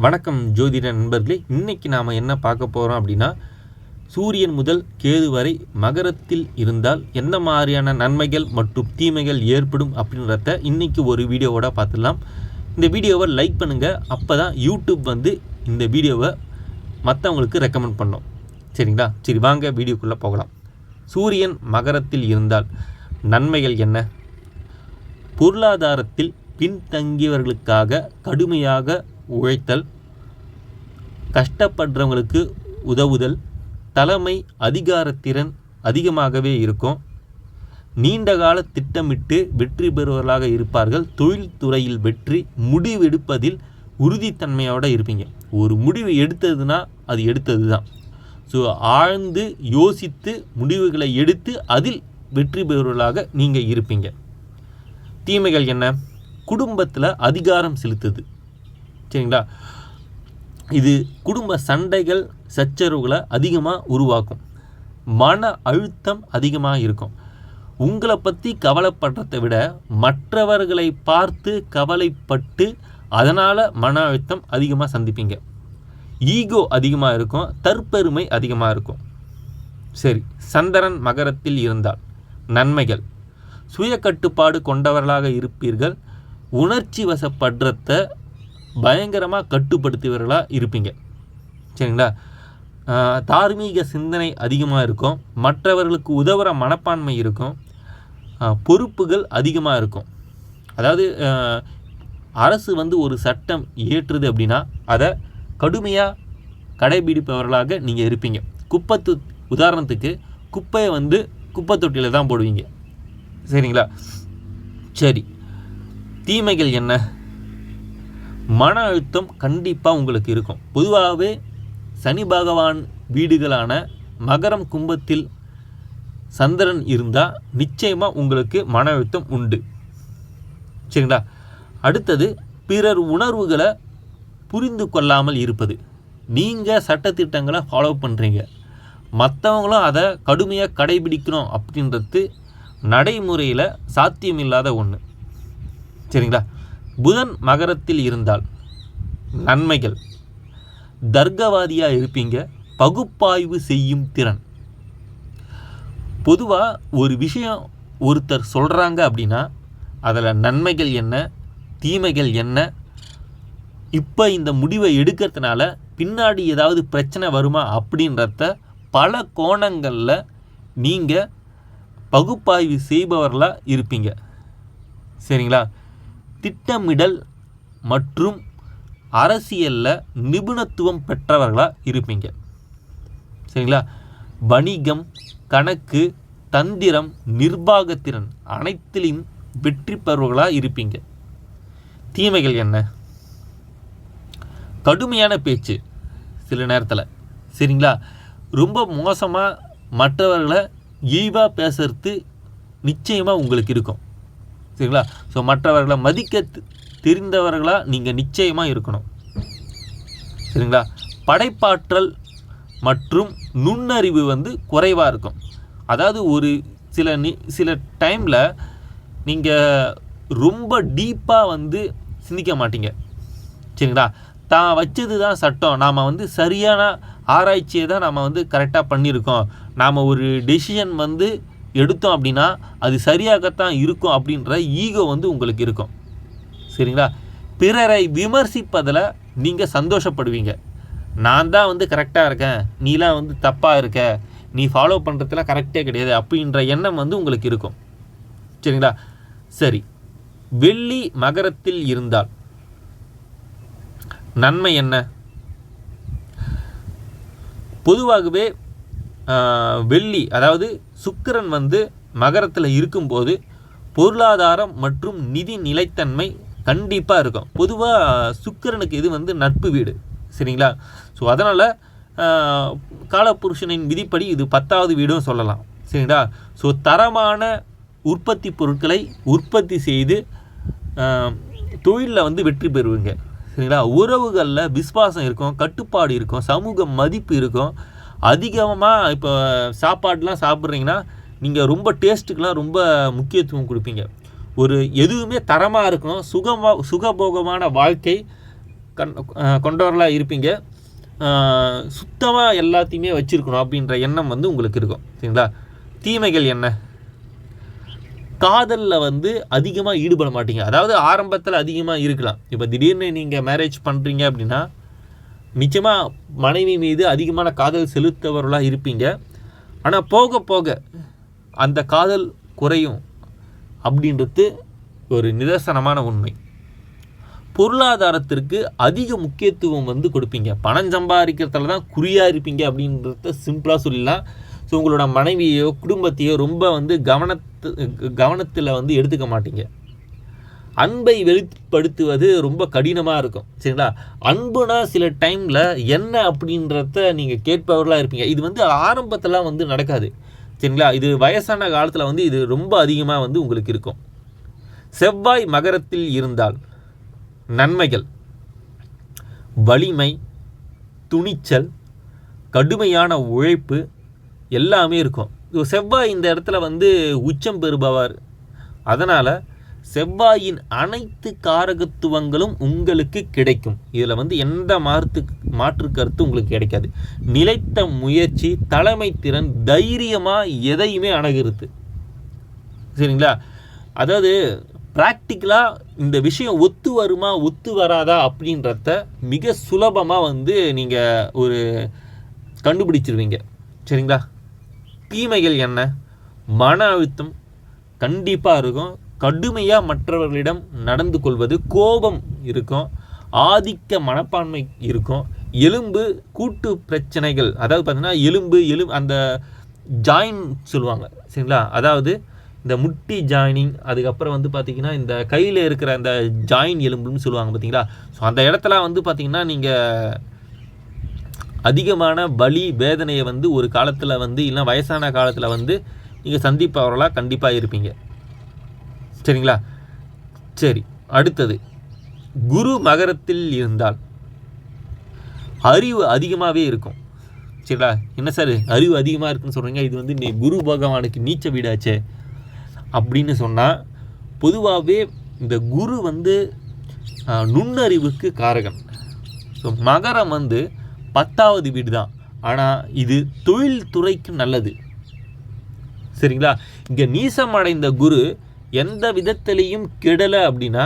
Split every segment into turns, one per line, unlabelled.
வணக்கம் ஜோதிட நண்பர்களே. இன்றைக்கி நாம் என்ன பார்க்க போகிறோம் அப்படின்னா சூரியன் முதல் கேது வரை மகரத்தில் இருந்தால் எந்த மாதிரியான நன்மைகள் மற்றும் தீமைகள் ஏற்படும் அப்படின்றத இன்றைக்கி ஒரு வீடியோவோட பார்த்துடலாம். இந்த வீடியோவை லைக் பண்ணுங்கள் அப்போ தான் யூடியூப் வந்து இந்த வீடியோவை மற்றவங்களுக்கு ரெக்கமெண்ட் பண்ணோம். சரிங்களா? சரி வாங்க வீடியோக்குள்ளே போகலாம். சூரியன் மகரத்தில் இருந்தால் நன்மைகள் என்ன? பொருளாதாரத்தில் பின்தங்கியவர்களுக்காக கடுமையாக உழைத்தல் கஷ்டப்படுறவங்களுக்கு உதவுதல் தலைமை அதிகாரத்திறன் அதிகமாகவே இருக்கும். நீண்டகால திட்டமிட்டு வெற்றி பெறுவர்களாக இருப்பார்கள். தொழில்துறையில் வெற்றி முடிவெடுப்பதில் உறுதித்தன்மையோடு இருப்பீங்க. ஒரு முடிவு எடுத்ததுன்னா அது எடுத்தது தான் ஸோ ஆழ்ந்து யோசித்து முடிவுகளை எடுத்து அதில் வெற்றி பெறுவர்களாக நீங்கள் இருப்பீங்க. தீமைகள் என்ன? குடும்பத்தில் அதிகாரம் செலுத்துது. சரிங்களா இது குடும்ப சண்டைகள் சச்சரவுகளை அதிகமாக உருவாக்கும். மன அழுத்தம் அதிகமாக இருக்கும். உங்களை பற்றி கவலைப்படுறதை விட மற்றவர்களை பார்த்து கவலைப்பட்டு அதனால் மன அழுத்தம் அதிகமாக சந்திப்பீங்க. ஈகோ அதிகமாக இருக்கும் தற்பெருமை அதிகமாக இருக்கும். சரி சந்திரன் மகரத்தில் இருந்தால் நன்மைகள். சுய கட்டுப்பாடு கொண்டவர்களாக இருப்பீர்கள். உணர்ச்சி வசப்படுறத பயங்கரமாக கட்டுப்படுத்தியவர்களாக இருப்பீங்க. சரிங்களா? தார்மீக சிந்தனை அதிகமாக இருக்கும். மற்றவர்களுக்கு உதவுற மனப்பான்மை இருக்கும். பொறுப்புகள் அதிகமாக இருக்கும். அதாவது அரசு வந்து ஒரு சட்டம் இயற்றுது அப்படின்னா அதை கடுமையாக கடைபிடிப்பவர்களாக நீங்கள் இருப்பீங்க. குப்பத்து உதாரணத்துக்கு குப்பையை வந்து குப்பை தொட்டியில் தான் போடுவீங்க. சரிங்களா? சரி. தீமைகள் என்ன? மன அழுத்தம் கண்டிப்பாக உங்களுக்கு இருக்கும். பொதுவாகவே சனி பகவான் வீடுகளான மகரம் கும்பத்தில் சந்திரன் இருந்தால் நிச்சயமாக உங்களுக்கு மன அழுத்தம் உண்டு. சரிங்களா? அடுத்தது பிறர் உணர்வுகளை புரிந்து கொள்ளாமல் இருப்பது. நீங்கள் சட்டத்திட்டங்களை ஃபாலோ பண்ணுறீங்க மற்றவங்களும் அதை கடுமையாக கடைபிடிக்கணும் அப்படின்றது நடைமுறையில் சாத்தியமில்லாத ஒன்று சரிங்களா? புதன் மகரத்தில் இருந்தால் நன்மைகள். தர்க்கவாதியாக இருப்பீங்க பகுப்பாய்வு செய்யும் திறன். பொதுவாக ஒரு விஷயம் ஒருத்தர் சொல்கிறாங்க அப்படின்னா அதில் நன்மைகள் என்ன தீமைகள் என்ன இப்போ இந்த முடிவை எடுக்கிறதுனால பின்னாடி ஏதாவது பிரச்சனை வருமா அப்படின்றத பல கோணங்களில் நீங்கள் பகுப்பாய்வு செய்பவர்களாக இருப்பீங்க. சரிங்களா? திட்டமிடல் மற்றும் அரசியலில் நிபுணத்துவம் பெற்றவர்களாக இருப்பீங்க. சரிங்களா? வணிகம் கணக்கு தந்திரம் நிர்வாகத்திறன் அனைத்திலும் வெற்றி பெறுவர்களாக இருப்பீங்க. தீமைகள் என்ன? கடுமையான பேச்சு சில நேரத்தில். சரிங்களா? ரொம்ப மோசமாக மற்றவர்களை இழிவாக பேசுறது நிச்சயமாக உங்களுக்கு இருக்கும். சரிங்களா? ஸோ மற்றவர்களை மதிக்க தெரிந்தவர்களாக நீங்கள் நிச்சயமாக இருக்கணும். சரிங்களா? படைப்பாற்றல் மற்றும் நுண்ணறிவு வந்து குறைவாக இருக்கும். அதாவது ஒரு சில நி சில டைமில் நீங்கள் ரொம்ப டீப்பாக வந்து சிந்திக்க மாட்டீங்க. சரிங்களா? தான் வச்சது தான் சட்டம். நாம் வந்து சரியான ஆராய்ச்சியை தான் நாம் வந்து கரெக்டாக பண்ணியிருக்கோம். நாம் ஒரு டெசிஷன் வந்து எடுத்தோம் அப்படின்னா அது சரியாகத்தான் இருக்கும் அப்படின்ற ஈகோ வந்து உங்களுக்கு இருக்கும். சரிங்களா? பிறரை விமர்சிப்பதில் நீங்கள் சந்தோஷப்படுவீங்க. நான் தான் வந்து கரெக்டாக இருக்கேன். நீலாம் வந்து தப்பாக இருக்க. நீ ஃபாலோ பண்ணுறதுல கரெக்டே கிடையாது அப்படின்ற எண்ணம் வந்து உங்களுக்கு இருக்கும். சரிங்களா? சரி. வெள்ளி மகரத்தில் இருந்தால் நன்மை என்ன? பொதுவாகவே வெள்ளி அதாவது சுக்கிரன் வந்து மகரத்தில் இருக்கும்போது பொருளாதாரம் மற்றும் நிதி நிலைத்தன்மை கண்டிப்பாக இருக்கும். பொதுவாக சுக்கிரனுக்கு இது வந்து நட்பு வீடு. சரிங்களா? ஸோ அதனால் காலபுருஷனின் விதிப்படி இது பத்தாவது வீடும் சொல்லலாம். சரிங்களா? ஸோ தரமான உற்பத்தி பொருட்களை உற்பத்தி செய்து தொழிலில் வந்து வெற்றி பெறுவீங்க. சரிங்களா? உறவுகளில் விஸ்வாசம் இருக்கும் கட்டுப்பாடு இருக்கும் சமூக மதிப்பு இருக்கும். அதிகமாக இப்போ சாப்பாடுலாம் சாப்பிட்றீங்கன்னா நீங்கள் ரொம்ப டேஸ்ட்டுக்கெலாம் ரொம்ப முக்கியத்துவம் கொடுப்பீங்க. ஒரு எதுவுமே தரமாக இருக்கணும் சுகமாக சுகபோகமான வாழ்க்கை கண் கொண்டவர்களாக இருப்பீங்க. சுத்தமாக எல்லாத்தையுமே வச்சுருக்கணும் அப்படின்ற எண்ணம் வந்து உங்களுக்கு இருக்கும். சரிங்களா? தீமைகள் என்ன? காதலில் வந்து அதிகமாக ஈடுபட மாட்டீங்க. அதாவது ஆரம்பத்தில் அதிகமாக இருக்கலாம். இப்போ திடீர்னு நீங்கள் மேரேஜ் பண்ணுறீங்க அப்படின்னா நிச்சயமாக மனைவி மீது அதிகமான காதல் செலுத்தவர்களாக இருப்பீங்க. ஆனால் போக போக அந்த காதல் குறையும் அப்படின்றது ஒரு நிதர்சனமான உண்மை. பொருளாதாரத்திற்கு அதிக முக்கியத்துவம் வந்து கொடுப்பீங்க. பணம் சம்பாதிக்கிறதுல தான் குறியாக இருப்பீங்க அப்படின்றத சிம்பிளாக சொல்லலாம் ஸோ உங்களோட மனைவியோ குடும்பத்தையோ ரொம்ப வந்து கவனத்து கவனத்தில் வந்து எடுத்துக்க மாட்டீங்க. அன்பை வெளிப்படுத்துவது ரொம்ப கடினமாக இருக்கும். சரிங்களா? அன்புனா சில டைமில் என்ன அப்படின்றத நீங்கள் கேட்பவர்களாக இருப்பீங்க. இது வந்து ஆரம்பத்தில் வந்து நடக்காது. சரிங்களா? இது வயசான காலத்தில் வந்து இது ரொம்ப அதிகமாக வந்து உங்களுக்கு இருக்கும். செவ்வாய் மகரத்தில் இருந்தால் நன்மைகள். வலிமை துணிச்சல் கடுமையான உழைப்பு எல்லாமே இருக்கும். செவ்வாய் இந்த இடத்துல வந்து உச்சம் பெறுபவர். அதனால் செவ்வாயின் அனைத்து காரகத்துவங்களும் உங்களுக்கு கிடைக்கும். இதில் வந்து எந்த மாற்று மாற்று கருத்து உங்களுக்கு கிடைக்காது. நிலைத்த முயற்சி தலைமை திறன் தைரியமாக எதையுமே அணுகிறது. சரிங்களா? அதாவது ப்ராக்டிக்கலாக இந்த விஷயம் ஒத்து வருமா ஒத்து வராதா அப்படின்றத மிக சுலபமாக வந்து நீங்கள் ஒரு கண்டுபிடிச்சிருவீங்க. சரிங்களா? தீமைகள் என்ன? மன அழுத்தம் கண்டிப்பாக இருக்கும். கடுமையாக மற்றவர்களிடம் நடந்து கொள்வது கோபம் இருக்கும் ஆதிக்க மனப்பான்மை இருக்கும். எலும்பு கூட்டு பிரச்சனைகள் அதாவது பார்த்தீங்கன்னா எலும்பு எலும் அந்த ஜாயின் சொல்லுவாங்க சரிங்களா? அதாவது இந்த முட்டி ஜாயினிங் அதுக்கப்புறம் வந்து பார்த்திங்கன்னா இந்த கையில் இருக்கிற அந்த ஜாயின் எலும்புன்னு சொல்லுவாங்க பார்த்தீங்களா ஸோ அந்த இடத்துல வந்து பார்த்திங்கன்னா நீங்கள் அதிகமான வலி வேதனையை வந்து ஒரு காலத்தில் வந்து இல்லைன்னா வயசான காலத்தில் வந்து நீங்கள் சந்திப்பவர்களாக கண்டிப்பாக இருப்பீங்க. சரிங்களா? சரி அடுத்தது. குரு மகரத்தில் இருந்தால் அறிவு அதிகமாகவே இருக்கும். சரிங்களா? என்ன சார் அறிவு அதிகமாக இருக்குன்னு சொல்கிறீங்க இது வந்து நீ குரு பகவானுக்கு நீச்ச வீடாச்சே அப்படின்னு சொன்னால் பொதுவாகவே இந்த குரு வந்து நுண்ணறிவுக்கு காரகன். ஸோ மகரம் வந்து பத்தாவது வீடு தான் ஆனால் இது தொழில் துறைக்கு நல்லது. சரிங்களா? இங்கே நீசம் அடைந்த குரு எந்த விதத்திலையும் கெடலை அப்படின்னா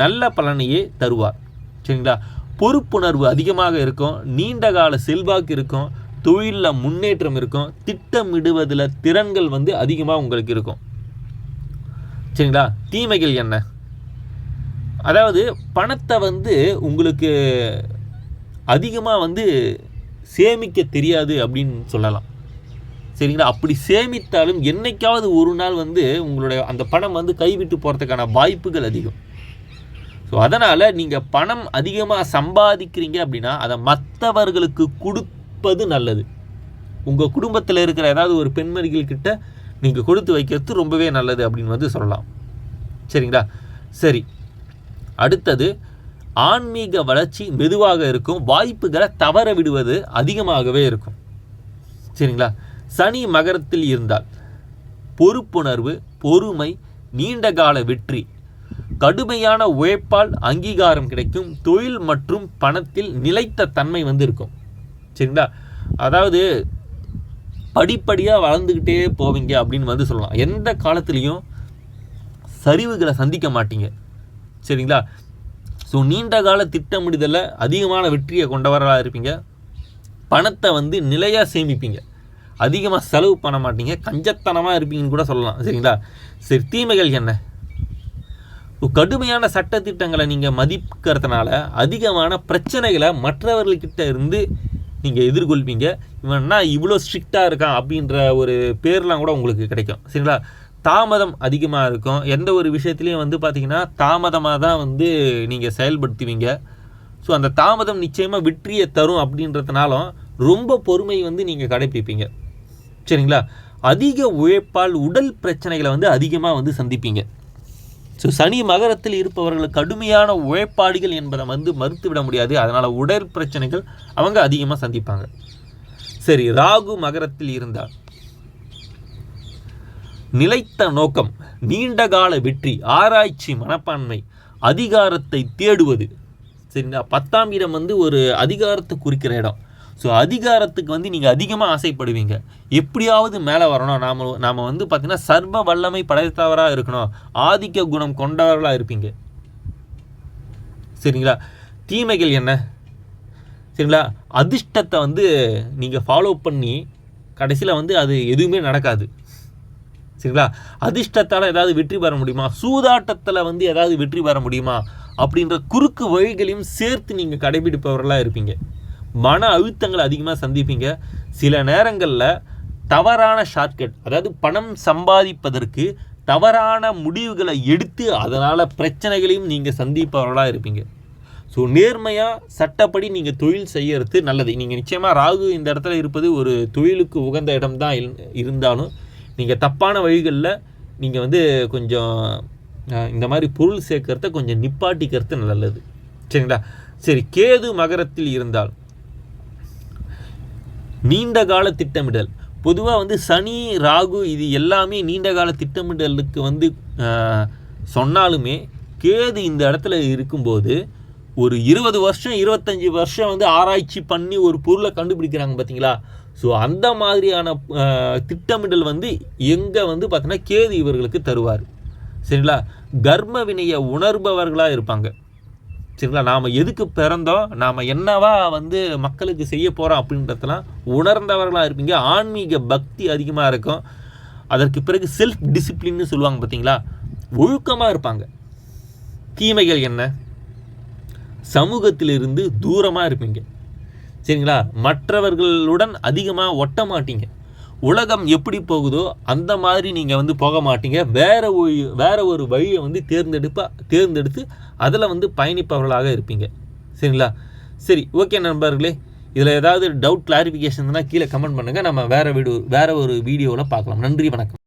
நல்ல பலனையே தருவார். சரிங்களா? பொறுப்புணர்வு அதிகமாக இருக்கும் நீண்ட கால செல்வாக்கு இருக்கும் தொழிலில் முன்னேற்றம் இருக்கும் திட்டமிடுவதில் திறன்கள் வந்து அதிகமாக உங்களுக்கு இருக்கும். சரிங்களா? தீமைகள் என்ன? அதாவது பணத்தை வந்து உங்களுக்கு அதிகமாக வந்து சேமிக்க தெரியாது அப்படின்னு சொல்லலாம். சரிங்களா? அப்படி சேமித்தாலும் என்னைக்காவது ஒரு நாள் வந்து உங்களுடைய அந்த பணம் வந்து கைவிட்டு போகிறதுக்கான வாய்ப்புகள் அதிகம். ஸோ அதனால் நீங்கள் பணம் அதிகமாக சம்பாதிக்கிறீங்க அப்படின்னா அதை மற்றவர்களுக்கு கொடுப்பது நல்லது. உங்கள் குடும்பத்தில் இருக்கிற ஏதாவது ஒரு பெண்மணிகள்கிட்ட நீங்கள் கொடுத்து வைக்கிறது ரொம்பவே நல்லது அப்படின்னு வந்து சொல்லலாம். சரிங்களா? சரி. அடுத்தது ஆன்மீக வளர்ச்சி மெதுவாக இருக்கும். வாய்ப்புகளை தவற விடுவது அதிகமாகவே இருக்கும். சரிங்களா? சனி மகரத்தில் இருந்தால் பொறுப்புணர்வு பொறுமை நீண்டகால வெற்றி கடுமையான உழைப்பால் அங்கீகாரம் கிடைக்கும் தொழில் மற்றும் பணத்தில் நிலைத்த தன்மை வந்து இருக்கும் சரிங்களா? அதாவது படிப்படியாக வளர்ந்துக்கிட்டே போவீங்க அப்படின்னு வந்து சொல்லலாம். எந்த காலத்துலேயும் சரிவுகளை சந்திக்க மாட்டீங்க. சரிங்களா? ஸோ நீண்ட கால திட்டமிடுதலில் அதிகமான வெற்றியை கொண்டவராக இருப்பீங்க. பணத்தை வந்து நிலையாக சேமிப்பீங்க. அதிகமாக செலவு பண்ண மாட்டீங்க. கஞ்சத்தனமாக இருப்பீங்கன்னு கூட சொல்லலாம். சரிங்களா? சரி தீமைகள் என்ன? கடுமையான சட்டத்திட்டங்களை நீங்கள் மதிக்கிறதுனால அதிகமான பிரச்சனைகளை மற்றவர்கள்கிட்ட இருந்து நீங்கள் எதிர்கொள்வீங்க. இவன்னா இவ்வளோ ஸ்ட்ரிக்டாக இருக்கான் அப்படின்ற ஒரு பேர்லாம் கூட உங்களுக்கு கிடைக்கும். சரிங்களா? தாமதம் அதிகமாக இருக்கும். எந்த ஒரு விஷயத்துலையும் வந்து பார்த்திங்கன்னா தாமதமாக தான் வந்து நீங்கள் செயல்படுத்துவீங்க. ஸோ அந்த தாமதம் நிச்சயமாக வெற்றியை தரும் அப்படின்றதுனாலும் ரொம்ப பொறுமை வந்து நீங்கள் கடைப்பிடிப்பீங்க. சரிங்களா? அதிக உழைப்பால் உடல் பிரச்சனைகளை வந்து அதிகமாக வந்து சந்திப்பீங்க. ஸோ சனி மகரத்தில் இருப்பவர்கள் கடுமையான உழைப்பாடுகள் என்பதை வந்து மறுத்துவிட முடியாது. அதனால் உடல் பிரச்சனைகள் அவங்க அதிகமாக சந்திப்பாங்க. சரி ராகு மகரத்தில் இருந்தால். நிலைத்த நோக்கம் நீண்டகால வெற்றி ஆராய்ச்சி மனப்பான்மை அதிகாரத்தை தேடுவது. சரிங்களா? பத்தாம் இடம் வந்து ஒரு அதிகாரத்தை குறிக்கிற இடம். ஸோ அதிகாரத்துக்கு வந்து நீங்கள் அதிகமாக ஆசைப்படுவீங்க. எப்படியாவது மேலே வரணும். நாம் நாம் வந்து பார்த்திங்கன்னா சர்வ வல்லமை படைத்தவராக இருக்கணும். ஆதிக்க குணம் கொண்டவர்களாக இருப்பீங்க. சரிங்களா? தீமைகள் என்ன? சரிங்களா? அதிர்ஷ்டத்தை வந்து நீங்கள் ஃபாலோ பண்ணி கடைசியில் வந்து அது எதுவுமே நடக்காது. சரிங்களா? அதிர்ஷ்டத்தால் ஏதாவது வெற்றி பெற முடியுமா? சூதாட்டத்தில் வந்து ஏதாவது வெற்றி பெற முடியுமா? அப்படின்ற குறுக்கு வழிகளையும் சேர்த்து நீங்கள் கடைபிடிப்பவர்களாக இருப்பீங்க. மன அழுத்தங்களை அதிகமாக சந்திப்பீங்க. சில நேரங்களில் தவறான ஷார்ட்கட் அதாவது பணம் சம்பாதிப்பதற்கு தவறான முடிவுகளை எடுத்து அதனால் பிரச்சனைகளையும் நீங்கள் சந்திப்பவர்களாக இருப்பீங்க. ஸோ நேர்மையாக சட்டப்படி நீங்கள் தொழில் செய்கிறது நல்லது. நீங்கள் நிச்சயமாக ராகு இந்த இடத்துல இருப்பது ஒரு தொழிலுக்கு உகந்த இடம் தான் இருந்தாலும் நீங்கள் தப்பான வழிகளில் நீங்கள் வந்து கொஞ்சம் இந்த மாதிரி பொருள் சேர்க்கறத கொஞ்சம் நிப்பாட்டிக்கிறது நல்லது. சரிங்களா? சரி கேது மகரத்தில் இருந்தால் நீண்ட கால திட்டமிடல். பொதுவாக வந்து சனி ராகு இது எல்லாமே நீண்ட கால திட்டமிடலுக்கு வந்து சொன்னாலுமே கேது இந்த இடத்துல இருக்கும்போது ஒரு இருபது வருஷம் இருபத்தஞ்சி வருஷம் வந்து ஆராய்ச்சி பண்ணி ஒரு பொருளை கண்டுபிடிக்கிறாங்க பார்த்தீங்களா ஸோ அந்த மாதிரியான திட்டமிடல் வந்து எங்கே வந்து பார்த்தீங்கன்னா கேது இவர்களுக்கு தருவார். சரிங்களா? கர்ம வினையை உணர்பவர்களாக இருப்பாங்க. சரிங்களா? நாம் எதுக்கு பிறந்தோம்? நாம் என்னவா வந்து மக்களுக்கு செய்ய போகிறோம் அப்படின்றதெல்லாம் உணர்ந்தவர்களாக இருப்பீங்க. ஆன்மீக பக்தி அதிகமாக இருக்கும். அதற்கு பிறகு செல்ஃப் டிசிப்ளின்னு சொல்லுவாங்க பார்த்தீங்களா? ஒழுக்கமாக இருப்பாங்க. தீமைகள் என்ன? சமூகத்திலிருந்து தூரமாக இருப்பீங்க. சரிங்களா? மற்றவர்களுடன் அதிகமாக ஒட்ட மாட்டீங்க. உலகம் எப்படி போகுதோ அந்த மாதிரி நீங்கள் வந்து போக மாட்டீங்க. வேற ஒரு வேற ஒரு வழியை வந்து தேர்ந்தெடுப்பாக தேர்ந்தெடுத்து அதில் வந்து பயணிப்பவர்களாக இருப்பீங்க. சரிங்களா? சரி ஓகே நண்பர்களே. இதில் ஏதாவது டவுட் கிளாரிஃபிகேஷன் கீழே கமெண்ட் பண்ணுங்கள் நம்ம வேறு வீடியோ வேறு ஒரு வீடியோவில் பார்க்கலாம். நன்றி வணக்கம்.